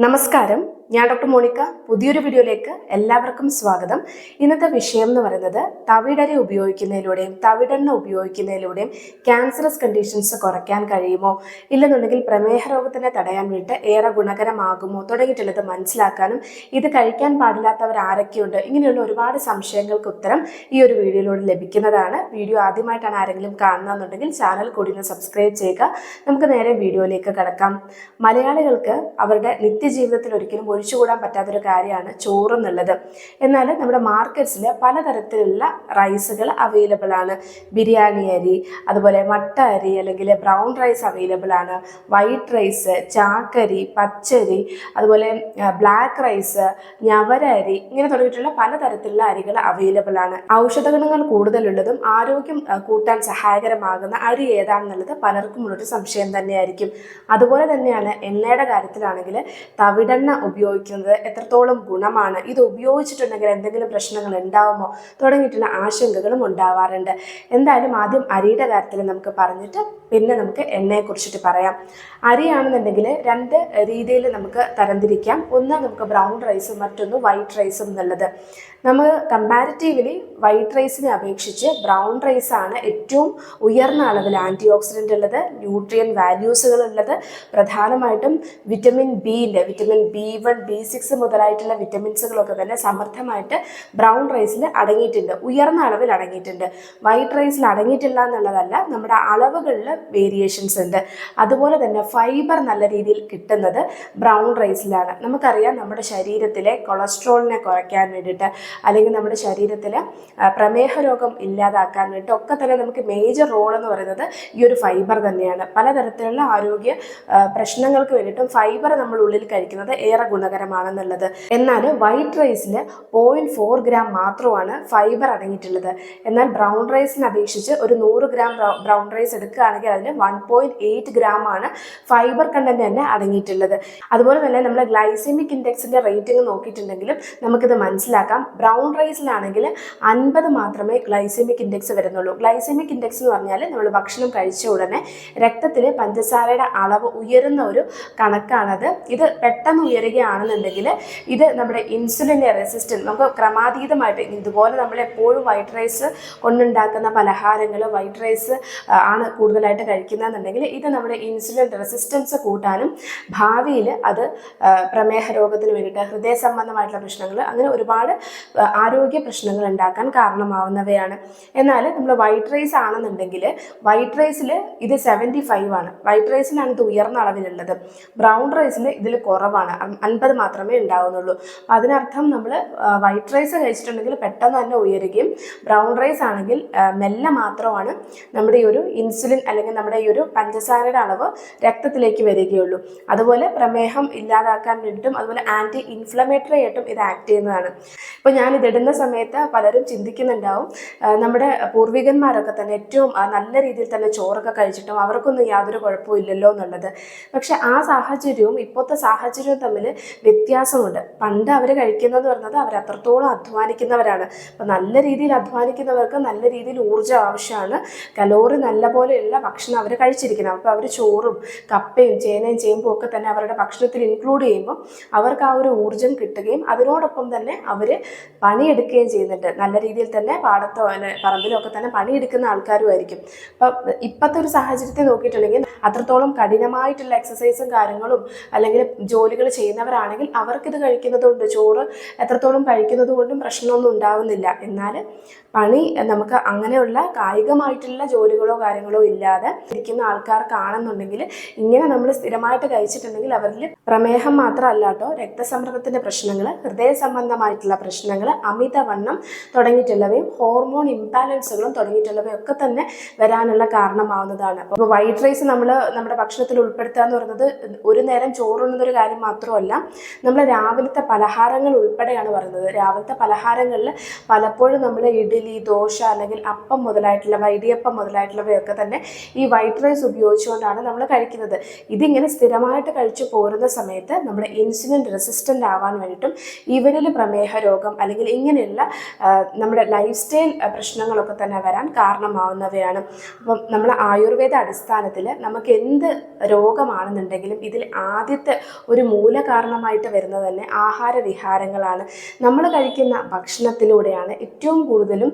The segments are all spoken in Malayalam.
നമസ്കാരം ഞാൻ ഡോക്ടർ മോണിക്ക. പുതിയൊരു വീഡിയോയിലേക്ക് എല്ലാവർക്കും സ്വാഗതം. ഇന്നത്തെ വിഷയം എന്ന് പറയുന്നത് തവിടരി ഉപയോഗിക്കുന്നതിലൂടെയും തവിടെണ്ണ ഉപയോഗിക്കുന്നതിലൂടെയും ക്യാൻസറസ് കണ്ടീഷൻസ് കുറയ്ക്കാൻ കഴിയുമോ? ഇല്ലെന്നുണ്ടെങ്കിൽ പ്രമേഹ രോഗത്തിനെ തടയാൻ വേണ്ടിയിട്ട് ഏറെ ഗുണകരമാകുമോ? തുടങ്ങിയിട്ടുള്ളത് മനസ്സിലാക്കാനും ഇത് കഴിക്കാൻ പാടില്ലാത്തവർ ആരൊക്കെയുണ്ട്? ഇങ്ങനെയുള്ള ഒരുപാട് സംശയങ്ങൾക്ക് ഉത്തരം ഈ ഒരു വീഡിയോയിലൂടെ ലഭിക്കുന്നതാണ്. വീഡിയോ ആദ്യമായിട്ടാണ് ആരെങ്കിലും കാണുന്നതെന്നുണ്ടെങ്കിൽ ചാനൽ കൂടി ഒന്ന് സബ്സ്ക്രൈബ് ചെയ്യുക. നമുക്ക് നേരെ വീഡിയോയിലേക്ക് കിടക്കാം. മലയാളികൾക്ക് അവരുടെ നിത്യജീവിതത്തിൽ ഒരിക്കലും ഒഴിച്ചുകൂടാൻ പറ്റാത്തൊരു കാര്യമാണ് ചോറ് എന്നുള്ളത് എന്നാൽ നമ്മുടെ മാർക്കറ്റ്സിൽ പലതരത്തിലുള്ള റൈസുകൾ അവൈലബിൾ ആണ്. ബിരിയാണി അരി അതുപോലെ മട്ട അരി അല്ലെങ്കിൽ ബ്രൗൺ റൈസ് അവൈലബിൾ ആണ്. വൈറ്റ് റൈസ് ചാക്കരി പച്ചരി അതുപോലെ ബ്ലാക്ക് റൈസ് ഞവര അരി ഇങ്ങനെ തുടങ്ങിയിട്ടുള്ള പലതരത്തിലുള്ള അരികൾ അവൈലബിൾ ആണ്. ഔഷധ ഗുണങ്ങൾ കൂടുതലുള്ളതും ആരോഗ്യം കൂട്ടാൻ സഹായകരമാകുന്ന അരി ഏതാണെന്നുള്ളത് പലർക്കും ഉള്ളൊരു സംശയം തന്നെയായിരിക്കും. അതുപോലെ തന്നെയാണ് എണ്ണയുടെ കാര്യത്തിലാണെങ്കിൽ തവിടെണ്ണ ഉപയോഗിക്കുന്നത് എത്രത്തോളം ഗുണമാണ്? ഇത് ഉപയോഗിച്ചിട്ടുണ്ടെങ്കിൽ എന്തെങ്കിലും പ്രശ്നങ്ങൾ ഉണ്ടാവുമോ? തുടങ്ങിയിട്ടുള്ള ആശങ്കകളും ഉണ്ടാവാറുണ്ട്. എന്തായാലും ആദ്യം അരിയുടെ കാര്യത്തിൽ നമുക്ക് പറഞ്ഞിട്ട് പിന്നെ നമുക്ക് എണ്ണയെ കുറിച്ചിട്ട് പറയാം. അരിയാണെന്നുണ്ടെങ്കിൽ രണ്ട് രീതിയിൽ നമുക്ക് തരംതിരിക്കാം. ഒന്ന് നമുക്ക് ബ്രൗൺ റൈസും മറ്റൊന്ന് വൈറ്റ് റൈസും എന്നുള്ളത്. നമ്മൾ കമ്പാരിറ്റീവ്ലി വൈറ്റ് റൈസിനെ അപേക്ഷിച്ച് ബ്രൗൺ റൈസാണ് ഏറ്റവും ഉയർന്ന അളവിൽ ആന്റി ഓക്സിഡന്റ് ഉള്ളത് ന്യൂട്രിയൻ വാല്യൂസുകൾ ഉള്ളത്. പ്രധാനമായിട്ടും വിറ്റമിൻ ബി ഉണ്ട് vitamin B one B six മുതലായിട്ടുള്ള വിറ്റമിൻസുകളൊക്കെ തന്നെ സമർത്ഥമായിട്ട് ബ്രൗൺ റൈസിൽ അടങ്ങിയിട്ടുണ്ട്. ഉയർന്ന അളവിൽ അടങ്ങിയിട്ടുണ്ട്. വൈറ്റ് റൈസിൽ അടങ്ങിയിട്ടില്ല എന്നുള്ളതല്ല നമ്മുടെ അളവുകളിൽ വേരിയേഷൻസ് ഉണ്ട്. അതുപോലെ തന്നെ ഫൈബർ നല്ല രീതിയിൽ കിട്ടുന്നത് ബ്രൗൺ റൈസിലാണ് നമുക്കറിയാം നമ്മുടെ ശരീരത്തിലെ കൊളസ്ട്രോളിനെ കുറയ്ക്കാൻ വേണ്ടിയിട്ട് അല്ലെങ്കിൽ നമ്മുടെ ശരീരത്തിൽ പ്രമേഹ രോഗം ഇല്ലാതാക്കാൻ വേണ്ടിയിട്ട് ഒക്കെ തന്നെ നമുക്ക് മേജർ റോൾ എന്ന് പറയുന്നത് ഈ ഒരു ഫൈബർ തന്നെയാണ്. പലതരത്തിലുള്ള ആരോഗ്യ പ്രശ്നങ്ങൾക്ക് വേണ്ടിയിട്ടും ഫൈബർ നമ്മൾ ഉള്ളിൽ കഴിക്കുന്നത് ഏറെ ഗുണകരമാണെന്നുള്ളത്. എന്നാൽ വൈറ്റ് റൈസിൽ പോയിന്റ് ഫോർ ഗ്രാം മാത്രമാണ് ഫൈബർ അടങ്ങിയിട്ടുള്ളത്. എന്നാൽ ബ്രൗൺ റൈസിനെ അപേക്ഷിച്ച് ഒരു നൂറ് ഗ്രാം ബ്രൗൺ റൈസ് എടുക്കുകയാണെങ്കിൽ അതിന് വൺ പോയിന്റ് എയ്റ്റ് ഗ്രാം ആണ് ഫൈബർ കണ്ടന്റ് തന്നെ അടങ്ങിയിട്ടുള്ളത്. അതുപോലെ തന്നെ നമ്മൾ ഗ്ലൈസമിക് ഇൻഡെക്സിന്റെ റേറ്റിംഗ് നോക്കിയിട്ടുണ്ടെങ്കിലും നമുക്കിത് മനസ്സിലാക്കാം. ബ്രൗൺ റൈസിലാണെങ്കിൽ അൻപത് മാത്രമേ ഗ്ലൈസമിക് ഇൻഡെക്സ് വരുന്നുള്ളൂ. ഗ്ലൈസമിക് ഇൻഡെക്സ് എന്ന് പറഞ്ഞാൽ നമ്മൾ ഭക്ഷണം കഴിച്ച ഉടനെ രക്തത്തിലെ പഞ്ചസാരയുടെ അളവ് ഉയരുന്ന ഒരു കണക്കാണത്. ഇത് പെട്ടെന്ന് ഉയരുകയാണെന്നുണ്ടെങ്കിൽ ഇത് നമ്മുടെ ഇൻസുലിനെ റെസിസ്റ്റൻസ് നമുക്ക് ക്രമാതീതമായിട്ട് ഇതുപോലെ നമ്മൾ എപ്പോഴും വൈറ്റ് റൈസ് കൊണ്ടുണ്ടാക്കുന്ന പലഹാരങ്ങൾ വൈറ്റ് റൈസ് ആണ് കൂടുതലായിട്ട് കഴിക്കുന്നതെന്നുണ്ടെങ്കിൽ ഇത് നമ്മുടെ ഇൻസുലിൻ റെസിസ്റ്റൻസ് കൂട്ടാനും ഭാവിയിൽ അത് പ്രമേഹ രോഗത്തിന് വേണ്ടിയിട്ട് ഹൃദയ സംബന്ധമായിട്ടുള്ള പ്രശ്നങ്ങൾ അങ്ങനെ ഒരുപാട് ആരോഗ്യ പ്രശ്നങ്ങൾ ഉണ്ടാക്കാൻ കാരണമാവുന്നവയാണ്. എന്നാൽ നമ്മൾ വൈറ്റ് റൈസ് ആണെന്നുണ്ടെങ്കിൽ വൈറ്റ് റൈസിൽ ഇത് സെവന്റി ഫൈവ് ആണ്. വൈറ്റ് റൈസിനാണ് ഇത് ഉയർന്ന അളവിലുള്ളത്. ബ്രൗൺ റൈസിൽ ഇതിൽ കുറവാണ്. അൻപത് മാത്രമേ ഉണ്ടാവുന്നുള്ളൂ. അപ്പം അതിനർത്ഥം നമ്മൾ വൈറ്റ് റൈസ് കഴിച്ചിട്ടുണ്ടെങ്കിൽ പെട്ടെന്ന് തന്നെ ഉയരുകയും ബ്രൗൺ റൈസ് ആണെങ്കിൽ മെല്ലെ മാത്രമാണ് നമ്മുടെ ഈ ഒരു ഇൻസുലിൻ അല്ലെങ്കിൽ നമ്മുടെ ഈ ഒരു പഞ്ചസാരയുടെ അളവ് രക്തത്തിലേക്ക് വരികയുള്ളൂ. അതുപോലെ പ്രമേഹം ഇല്ലാതാക്കാൻ വേണ്ടിയിട്ടും അതുപോലെ ആന്റി ഇൻഫ്ലമേറ്ററി ആയിട്ടും ഇത് ആക്ട് ചെയ്യുന്നതാണ്. ഇപ്പോൾ ഞാൻ ഇതിടുന്ന സമയത്ത് പലരും ചിന്തിക്കുന്നുണ്ടാവും നമ്മുടെ പൂർവികന്മാരൊക്കെ തന്നെ ഏറ്റവും നല്ല രീതിയിൽ തന്നെ ചോറൊക്കെ കഴിച്ചിട്ടും അവർക്കൊന്നും യാതൊരു കുഴപ്പമില്ലല്ലോ എന്നുള്ളത്. പക്ഷെ ആ സാഹചര്യവും ഇപ്പോഴത്തെ സാഹചര്യവും തമ്മിൽ വ്യത്യാസമുണ്ട്. പണ്ട് അവർ കഴിക്കുന്നതെന്ന് പറഞ്ഞത് അവർ അത്രത്തോളം അധ്വാനിക്കുന്നവരാണ്. അപ്പം നല്ല രീതിയിൽ അധ്വാനിക്കുന്നവർക്ക് നല്ല രീതിയിൽ ഊർജം ആവശ്യമാണ്. കലോറി നല്ല പോലെയുള്ള ഭക്ഷണം അവർ കഴിച്ചിരിക്കുന്നത്. അപ്പോൾ അവർ ചോറും കപ്പയും ചേനയും ചേമ്പും ഒക്കെ തന്നെ അവരുടെ ഭക്ഷണത്തിൽ ഇൻക്ലൂഡ് ചെയ്യുമ്പോൾ അവർക്ക് ആ ഒരു ഊർജം കിട്ടുകയും അതിനോടൊപ്പം തന്നെ അവർ പണിയെടുക്കുകയും ചെയ്യുന്നുണ്ട്. നല്ല രീതിയിൽ തന്നെ പാടത്തോ പറമ്പിലോ ഒക്കെ തന്നെ പണിയെടുക്കുന്ന ആൾക്കാരുമായിരിക്കും. അപ്പം ഇപ്പോഴത്തെ ഒരു സാഹചര്യത്തെ നോക്കിയിട്ടുണ്ടെങ്കിൽ അത്രത്തോളം കഠിനമായിട്ടുള്ള എക്സസൈസും കാര്യങ്ങളും അല്ലെങ്കിൽ ജോലികൾ ചെയ്യുന്നവരാണെങ്കിൽ അവർക്കിത് കഴിക്കുന്നത് കൊണ്ട് ചോറ് എത്രത്തോളം കഴിക്കുന്നത് കൊണ്ടും പ്രശ്നമൊന്നും ഉണ്ടാവുന്നില്ല. എന്നാൽ പണി നമുക്ക് അങ്ങനെയുള്ള കായികമായിട്ടുള്ള ജോലികളോ കാര്യങ്ങളോ ഇല്ലാതെ ഇരിക്കുന്ന ആൾക്കാർക്കാണെന്നുണ്ടെങ്കിൽ ഇങ്ങനെ നമ്മൾ സ്ഥിരമായിട്ട് കഴിച്ചിട്ടുണ്ടെങ്കിൽ അവരിൽ പ്രമേഹം മാത്രമല്ല കേട്ടോ രക്തസമ്മർദ്ദത്തിന്റെ പ്രശ്നങ്ങൾ ഹൃദയ സംബന്ധമായിട്ടുള്ള പ്രശ്നങ്ങൾ അമിതവണ്ണം തുടങ്ങിയിട്ടുള്ളവയും ഹോർമോൺ ഇംബാലൻസുകളും തുടങ്ങിയിട്ടുള്ളവയും ഒക്കെ തന്നെ വരാനുള്ള കാരണമാവുന്നതാണ്. അപ്പോൾ വൈറ്റ് റൈസ് നമ്മൾ നമ്മുടെ ഭക്ഷണത്തിൽ ഉൾപ്പെടുത്തുക എന്ന് പറയുന്നത് ഒരു നേരം ചോറുണ്ണുന്നൊരു കാര്യം മാത്രമല്ല നമ്മൾ രാവിലത്തെ പലഹാരങ്ങൾ ഉൾപ്പെടെയാണ് പറയുന്നത്. രാവിലത്തെ പലഹാരങ്ങളിൽ പലപ്പോഴും നമ്മൾ ഇഡ്ഡലി ദോശ അല്ലെങ്കിൽ അപ്പം മുതലായിട്ടുള്ള വൈഡിയപ്പം മുതലായിട്ടുള്ളവയൊക്കെ തന്നെ ഈ വൈറ്റ് റൈസ് ഉപയോഗിച്ചുകൊണ്ടാണ് നമ്മൾ കഴിക്കുന്നത്. ഇതിങ്ങനെ സ്ഥിരമായിട്ട് കഴിച്ചു പോരുന്ന സമയത്ത് നമ്മൾ ഇൻസുലിൻ റെസിസ്റ്റന്റ് ആവാൻ വേണ്ടിയിട്ടും ഇവരിൽ പ്രമേഹ രോഗം അല്ലെങ്കിൽ ഇങ്ങനെയുള്ള നമ്മുടെ ലൈഫ് സ്റ്റൈൽ പ്രശ്നങ്ങളൊക്കെ തന്നെ വരാൻ കാരണമാവുന്നവയാണ്. അപ്പം നമ്മൾ ആയുർവേദ അടിസ്ഥാനത്തിൽ നമുക്ക് എന്ത് രോഗമാണെന്നുണ്ടെങ്കിലും ഇതിൽ ആദ്യത്തെ ഒരു മൂല കാരണം കാരണമായിട്ട് വരുന്നത് തന്നെ ആഹാര വിഹാരങ്ങളാണ്. നമ്മൾ കഴിക്കുന്ന ഭക്ഷണത്തിലൂടെയാണ് ഏറ്റവും കൂടുതലും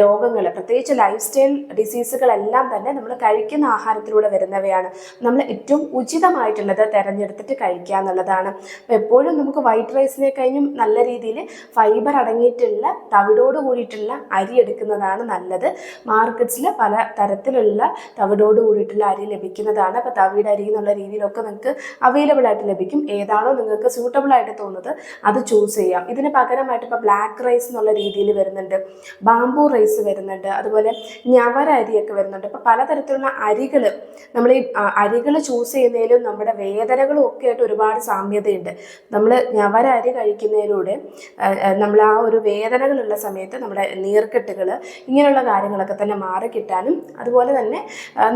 രോഗങ്ങൾ പ്രത്യേകിച്ച് ലൈഫ് സ്റ്റൈൽ ഡിസീസുകളെല്ലാം തന്നെ നമ്മൾ കഴിക്കുന്ന ആഹാരത്തിലൂടെ വരുന്നവയാണ്. നമ്മൾ ഏറ്റവും ഉചിതമായിട്ടുള്ളത് തിരഞ്ഞെടുത്തിട്ട് കഴിക്കുക എന്നുള്ളതാണ്. അപ്പോൾ എപ്പോഴും നമുക്ക് വൈറ്റ് റൈസിനെ കഴിഞ്ഞും നല്ല രീതിയിൽ ഫൈബർ അടങ്ങിയിട്ടുള്ള തവിടോട് കൂടിയിട്ടുള്ള അരി എടുക്കുന്നതാണ് നല്ലത്. മാർക്കറ്റ്സിൽ പല തരത്തിലുള്ള തവിടോട് കൂടിയിട്ടുള്ള അരി ലഭിക്കുന്നതാണ്. അപ്പോൾ തവിയുടെ അരി എന്നുള്ള രീതിയിലൊക്കെ നിങ്ങൾക്ക് അവൈലബിൾ ആയിട്ട് ലഭിക്കും. ഏതാണോ നിങ്ങൾക്ക് സൂട്ടബിൾ ആയിട്ട് തോന്നുന്നത് അത് ചൂസ് ചെയ്യാം. ഇതിന് പകരമായിട്ട് ഇപ്പോൾ ബ്ലാക്ക് റൈസ് എന്നുള്ള രീതിയിൽ വരുന്നുണ്ട്. ബാംബു റൈസ് വരുന്നുണ്ട്. അതുപോലെ ഞവര അരിയൊക്കെ വരുന്നുണ്ട്. അപ്പോൾ പലതരത്തിലുള്ള അരികൾ നമ്മൾ ഈ അരികൾ ചൂസ് ചെയ്യുന്നതിലും നമ്മുടെ വേദനകളും ഒക്കെ ആയിട്ട് ഒരുപാട് സാമ്യതയുണ്ട്. നമ്മൾ ഞവര അരി കഴിക്കുന്നതിലൂടെ നമ്മൾ ആ ഒരു വേദനകളുള്ള സമയത്ത് നമ്മുടെ നീർക്കെട്ടുകൾ ഇങ്ങനെയുള്ള കാര്യങ്ങളൊക്കെ തന്നെ മാറി കിട്ടാനും അതുപോലെ തന്നെ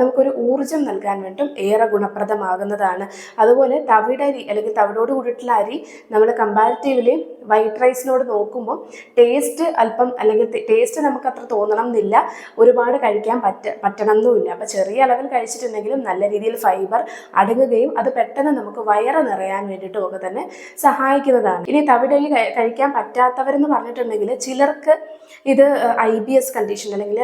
നമുക്കൊരു ഊർജം നൽകാൻ വേണ്ടിയും ഏറെ ഗുണപ്രദമാകുന്നതാണ്. അതുപോലെ തവിടരി അല്ലെങ്കിൽ തവിടോട് കൂടിയിട്ടുള്ള അരി നമ്മൾ കമ്പാരിറ്റീവ്ലി വൈറ്റ് റൈസിനോട് നോക്കുമ്പോൾ ടേസ്റ്റ് അല്പം അല്ലെങ്കിൽ ടേസ്റ്റ് നമുക്ക് അത്ര തോന്നണം എന്നില്ല ഒരുപാട് കഴിക്കാൻ പറ്റ പറ്റണം എന്നുമില്ല അപ്പോൾ ചെറിയ അളവിൽ കഴിച്ചിട്ടുണ്ടെങ്കിലും നല്ല രീതിയിൽ ഫൈബർ അടങ്ങുകയും അത് പെട്ടെന്ന് നമുക്ക് വയറ് നിറയാൻ വേണ്ടിയിട്ടും ഒക്കെ തന്നെ സഹായിക്കുന്നതാണ്. ഇനി തവിടരി കഴിക്കാൻ പറ്റാത്തവരെന്ന് പറഞ്ഞിട്ടുണ്ടെങ്കിൽ ചിലർക്ക് ഇത് ഐ ബി എസ് കണ്ടീഷൻ അല്ലെങ്കിൽ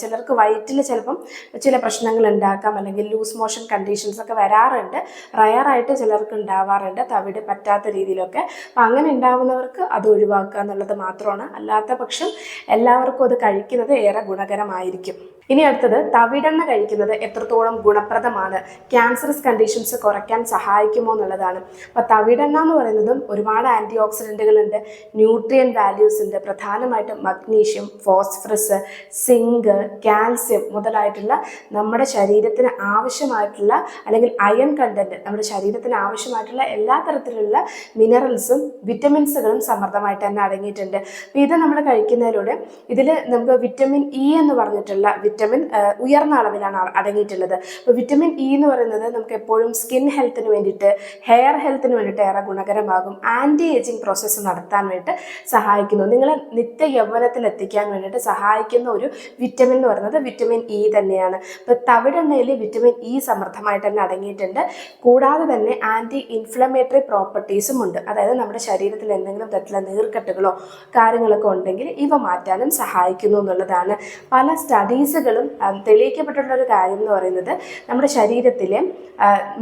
ചിലർക്ക് വയറ്റിൽ ചിലപ്പം ചില പ്രശ്നങ്ങൾ ഉണ്ടാക്കാം അല്ലെങ്കിൽ ലൂസ് മോഷൻ കണ്ടീഷൻസ് ഒക്കെ വരാറുണ്ട്. റയറായിട്ട് ചിലർക്ക് ഉണ്ടാവാറുണ്ട് തവിട് പറ്റാത്ത രീതിയിലൊക്കെ. അപ്പം അങ്ങനെ ഉണ്ടാവുന്നവർക്ക് അത് ഒഴിവാക്കുക എന്നുള്ളത് മാത്രമാണ്. അല്ലാത്ത പക്ഷം എല്ലാവർക്കും അത് കഴിക്കുന്നത് ഏറെ ഗുണകരമായിരിക്കും. ഇനി അടുത്തത് തവിടെണ്ണ കഴിക്കുന്നത് എത്രത്തോളം ഗുണപ്രദമാണ്? ക്യാൻസറസ് കണ്ടീഷൻസ് കുറയ്ക്കാൻ സഹായിക്കുമോ എന്നുള്ളതാണ്. അപ്പോൾ തവിടെണ്ണ എന്ന് പറയുന്നതും ഒരുപാട് ആന്റി ഓക്സിഡന്റുകളുണ്ട് ന്യൂട്രിയൻ വാല്യൂസ് ഉണ്ട് പ്രധാനമായിട്ടും മഗ്നീഷ്യം ഫോസ്ഫറസ് സിങ്ക് കാൽസ്യം മുതലായിട്ടുള്ള നമ്മുടെ ശരീരത്തിന് ആവശ്യമായിട്ടുള്ള അല്ലെങ്കിൽ അയൺ കണ്ടന്റ് നമ്മുടെ ശരീരത്തിന് ആവശ്യമായിട്ടുള്ള എല്ലാ തരത്തിലുള്ള മിനറൽസും വിറ്റമിൻസുകളും സമൃദ്ധമായിട്ട് തന്നെ അടങ്ങിയിട്ടുണ്ട്. ഇത് നമ്മൾ കഴിക്കുന്നതിലൂടെ ഇതിൽ നമുക്ക് വിറ്റമിൻ ഇ എന്ന് പറഞ്ഞിട്ടുള്ള വിറ്റമിൻ ഉയർന്ന അളവിലാണ് അടങ്ങിയിട്ടുള്ളത്. അപ്പോൾ വിറ്റമിൻ ഇ എന്ന് പറയുന്നത് നമുക്ക് എപ്പോഴും സ്കിൻ ഹെൽത്തിന് വേണ്ടിയിട്ട് ഹെയർ ഹെൽത്തിന് വേണ്ടിയിട്ട് ഏറെ ഗുണകരമാകും. ആന്റി ഏജിങ് പ്രോസസ്സ് നടത്താൻ വേണ്ടിയിട്ട് സഹായിക്കുന്നു. നിങ്ങളെ നിത്യ യൗവനത്തിൽ എത്തിക്കാൻ വേണ്ടിയിട്ട് സഹായിക്കുന്ന ഒരു വിറ്റമിൻ എന്ന് പറയുന്നത് വിറ്റമിൻ ഇ തന്നെയാണ്. ഇപ്പോൾ തവിടെണ്ണയിൽ വിറ്റമിൻ ഇ സമൃദ്ധമായിട്ട് തന്നെ അടങ്ങിയിട്ടുണ്ട്. കൂടാതെ തന്നെ ആന്റി ഇൻഫ്ലമേറ്ററി പ്രോപ്പർട്ടീസും ഉണ്ട്. അതായത് നമ്മുടെ ശരീരത്തിൽ എന്തെങ്കിലും തരത്തിലുള്ള നീർക്കെട്ടുകളോ കാര്യങ്ങളൊക്കെ ഉണ്ടെങ്കിൽ ഇവ മാറ്റാനും സഹായിക്കുന്നു എന്നുള്ളതാണ്. പല സ്റ്റഡീസുകളും തെളിയിക്കപ്പെട്ടിട്ടുള്ള ഒരു കാര്യം എന്ന് പറയുന്നത് നമ്മുടെ ശരീരത്തിലെ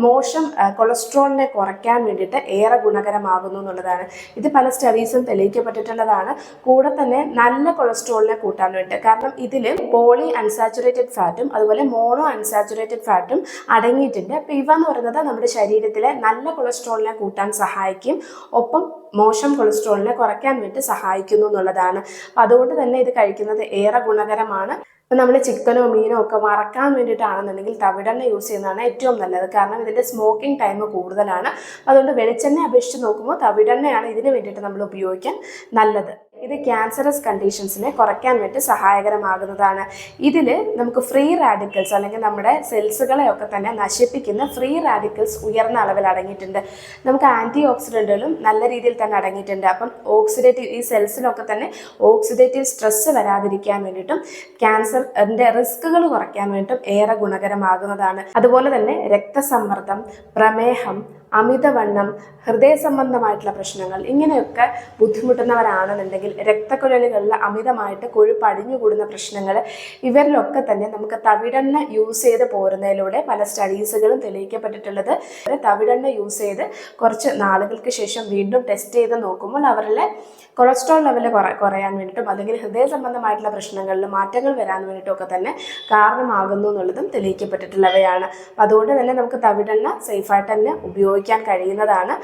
മോശം കൊളസ്ട്രോളിനെ കുറയ്ക്കാൻ വേണ്ടിയിട്ട് ഏറെ ഗുണകരമാകുന്നു എന്നുള്ളതാണ്. ഇത് പല സ്റ്റഡീസും തെളിയിക്കപ്പെട്ടിട്ടുള്ളതാണ്. കൂടെ തന്നെ നല്ല കൊളസ്ട്രോളിനെ കൂട്ടാൻ വേണ്ടിയിട്ട്. കാരണം ഇതിൽ പോളി അൺസാച്ചുറേറ്റഡ് ഫാറ്റും അതുപോലെ മോണോ അൺസാച്ചുറേറ്റഡ് ഫാറ്റും അടങ്ങിയിട്ടുണ്ട്. അപ്പോൾ ഇവ എന്ന് പറയുന്നത് നമ്മുടെ ശരീരത്തിലെ നല്ല കൊളസ്ട്രോളിനെ കൂട്ടാൻ സഹായിക്കും. ഒപ്പം മോശം കൊളസ്ട്രോളിനെ കുറയ്ക്കാൻ വേണ്ടി സഹായിക്കുന്നു എന്നുള്ളതാണ്. അപ്പോൾ അതുകൊണ്ട് തന്നെ ഇത് കഴിക്കുന്നത് ഏറെ ഗുണകരമാണ്. ഇപ്പം നമ്മൾ ചിക്കനോ മീനോ ഒക്കെ മറക്കാൻ വേണ്ടിയിട്ടാണെന്നുണ്ടെങ്കിൽ തവിടെണ്ണ യൂസ് ചെയ്യുന്നതാണ് ഏറ്റവും നല്ലത്. കാരണം ഇതിന്റെ സ്മോക്കിംഗ് ടൈം കൂടുതലാണ്. അതുകൊണ്ട് വെളിച്ചെണ്ണ അപേക്ഷിച്ച് നോക്കുമ്പോൾ തവിടെണ്ണയാണ് ഇതിന് വേണ്ടിയിട്ട് നമ്മൾ ഉപയോഗിക്കാൻ നല്ലത്. ഇത് ക്യാൻസറസ് കണ്ടീഷൻസിനെ കുറയ്ക്കാൻ വേണ്ടി സഹായകരമാകുന്നതാണ്. ഇതിൽ നമുക്ക് ഫ്രീ റാഡിക്കൽസ് അല്ലെങ്കിൽ നമ്മുടെ സെൽസുകളെ ഒക്കെ തന്നെ നശിപ്പിക്കുന്ന ഫ്രീ റാഡിക്കൽസ് ഉയർന്ന അളവിൽ അടങ്ങിയിട്ടുണ്ട്. നമുക്ക് ആന്റി ഓക്സിഡന്റുകളും നല്ല രീതിയിൽ തന്നെ അടങ്ങിയിട്ടുണ്ട്. അപ്പം ഓക്സിഡേറ്റീവ് ഈ സെൽസിനൊക്കെ തന്നെ ഓക്സിഡേറ്റീവ് സ്ട്രെസ്സ് വരാതിരിക്കാൻ വേണ്ടിയിട്ടും ക്യാൻസറിന്റെ റിസ്കുകൾ കുറയ്ക്കാൻ വേണ്ടിയിട്ടും ഏറെ ഗുണകരമാകുന്നതാണ്. അതുപോലെ തന്നെ രക്തസമ്മർദ്ദം പ്രമേഹം അമിതവണ്ണം ഹൃദയ സംബന്ധമായിട്ടുള്ള പ്രശ്നങ്ങൾ ഇങ്ങനെയൊക്കെ ബുദ്ധിമുട്ടുന്നവരാണെന്നുണ്ടെങ്കിൽ രക്തക്കുഴലുകളിൽ അമിതമായിട്ട് കൊഴുപ്പ് അടിഞ്ഞുകൂടുന്ന പ്രശ്നങ്ങൾ ഇവരിലൊക്കെ തന്നെ നമുക്ക് തവിടെണ്ണ യൂസ് ചെയ്ത് പോരുന്നതിലൂടെ പല സ്റ്റഡീസുകളും തെളിയിക്കപ്പെട്ടിട്ടുള്ളത്. തവിടെണ്ണ യൂസ് ചെയ്ത് കുറച്ച് നാളുകൾക്ക് ശേഷം വീണ്ടും ടെസ്റ്റ് ചെയ്ത് നോക്കുമ്പോൾ അവരുടെ കൊളസ്ട്രോൾ ലെവൽ കുറയാൻ വേണ്ടിയിട്ടും അല്ലെങ്കിൽ ഹൃദയ സംബന്ധമായിട്ടുള്ള പ്രശ്നങ്ങളിൽ മാറ്റങ്ങൾ വരാൻ വേണ്ടിയിട്ടും ഒക്കെ തന്നെ കാരണമാകുന്നു എന്നുള്ളതും തെളിയിക്കപ്പെട്ടിട്ടുള്ളവയാണ്. അതുകൊണ്ട് തന്നെ നമുക്ക് തവിടെണ്ണ സേഫായിട്ട് തന്നെ ഉപയോഗിക്കാൻ കഴിയുന്നതാണ്.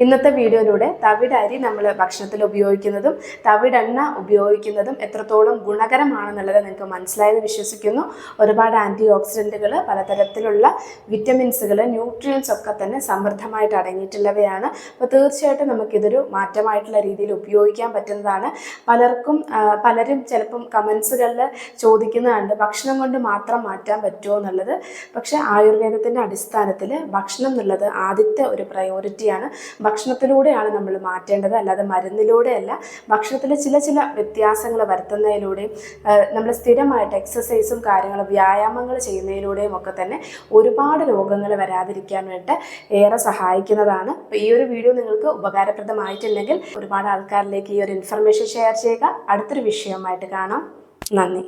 ഇന്നത്തെ വീഡിയോയിലൂടെ തവിട് അരി നമ്മൾ ഭക്ഷണത്തിൽ ഉപയോഗിക്കുന്നതും തവിടെണ്ണ ഉപയോഗിക്കുന്നതും എത്രത്തോളം ഗുണകരമാണെന്നുള്ളത് നിങ്ങൾക്ക് മനസ്സിലായെന്ന് വിശ്വസിക്കുന്നു. ഒരുപാട് ആന്റി ഓക്സിഡന്റുകൾ പലതരത്തിലുള്ള വിറ്റമിൻസുകൾ ന്യൂട്രിയൻസ് ഒക്കെ തന്നെ സമൃദ്ധമായിട്ട് അടങ്ങിയിട്ടുള്ളവയാണ്. അപ്പോൾ തീർച്ചയായിട്ടും നമുക്കിതൊരു മാറ്റമായിട്ടുള്ള രീതിയിൽ ഉപയോഗിക്കാൻ പറ്റുന്നതാണ്. പലർക്കും പലരും ചിലപ്പം കമൻസുകളിൽ ചോദിക്കുന്നതുണ്ട് ഭക്ഷണം കൊണ്ട് മാത്രം മാറ്റാൻ പറ്റുമോ എന്നുള്ളത്? പക്ഷേ ആയുർവേദത്തിന്റെ അടിസ്ഥാനത്തിൽ ഭക്ഷണം എന്നുള്ളത് ആദ്യത്തെ ഒരു പ്രയോറിറ്റിയാണ് ഭക്ഷണത്തിലൂടെയാണ് നമ്മൾ മാറ്റേണ്ടത്. അല്ലാതെ മരുന്നിലൂടെയല്ല. ഭക്ഷണത്തിൽ ചില ചില വ്യത്യാസങ്ങൾ വരുത്തുന്നതിലൂടെയും നമ്മൾ സ്ഥിരമായിട്ട് എക്സസൈസും കാര്യങ്ങളും വ്യായാമങ്ങൾ ചെയ്യുന്നതിലൂടെയും ഒക്കെ തന്നെ ഒരുപാട് രോഗങ്ങൾ വേണ്ടി ഏറെ സഹായിക്കുന്നതാണ്. അപ്പോൾ ഈ ഒരു വീഡിയോ നിങ്ങൾക്ക് ഉപകാരപ്രദമായിട്ടുണ്ടെങ്കിൽ ഒരുപാട് ആൾക്കാരിലേക്ക് ഈ ഒരു ഇൻഫർമേഷൻ ഷെയർ ചെയ്യുക. അടുത്തൊരു വിഷയമായിട്ട് കാണാം. നന്ദി.